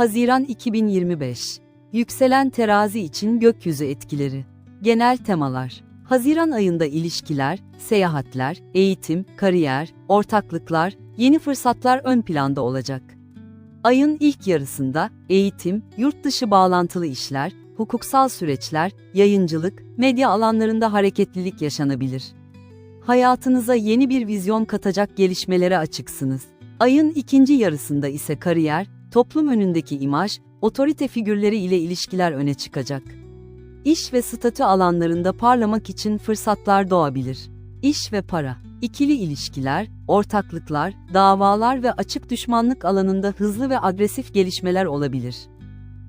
Haziran 2025. Yükselen terazi için gökyüzü etkileri. Genel temalar. Haziran ayında ilişkiler, seyahatler, eğitim, kariyer, ortaklıklar, yeni fırsatlar ön planda olacak. Ayın ilk yarısında eğitim, yurt dışı bağlantılı işler, hukuksal süreçler, yayıncılık, medya alanlarında hareketlilik yaşanabilir. Hayatınıza yeni bir vizyon katacak gelişmelere açıksınız. Ayın ikinci yarısında ise kariyer, toplum önündeki imaj, otorite figürleri ile ilişkiler öne çıkacak. İş ve statü alanlarında parlamak için fırsatlar doğabilir. İş ve para, ikili ilişkiler, ortaklıklar, davalar ve açık düşmanlık alanında hızlı ve agresif gelişmeler olabilir.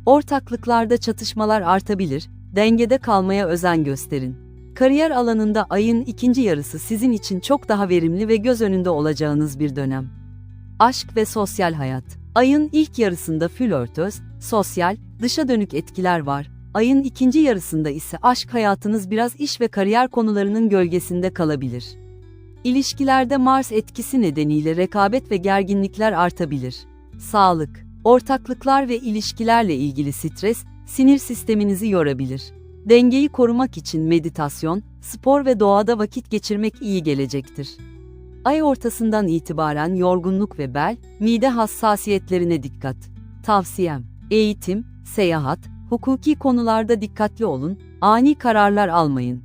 Ortaklıklarda çatışmalar artabilir, dengede kalmaya özen gösterin. Kariyer alanında ayın ikinci yarısı sizin için çok daha verimli ve göz önünde olacağınız bir dönem. Aşk ve sosyal hayat. Ayın ilk yarısında flörtöz, sosyal, dışa dönük etkiler var. Ayın ikinci yarısında ise aşk hayatınız biraz iş ve kariyer konularının gölgesinde kalabilir. İlişkilerde Mars etkisi nedeniyle rekabet ve gerginlikler artabilir. Sağlık, ortaklıklar ve ilişkilerle ilgili stres, sinir sisteminizi yorabilir. Dengeyi korumak için meditasyon, spor ve doğada vakit geçirmek iyi gelecektir. Ay ortasından itibaren yorgunluk ve bel, mide hassasiyetlerine dikkat. Tavsiyem, eğitim, seyahat, hukuki konularda dikkatli olun, ani kararlar almayın.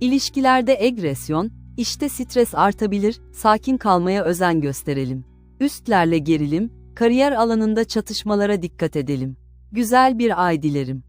İlişkilerde agresyon, işte stres artabilir, sakin kalmaya özen gösterelim. Üstlerle gerilim, kariyer alanında çatışmalara dikkat edelim. Güzel bir ay dilerim.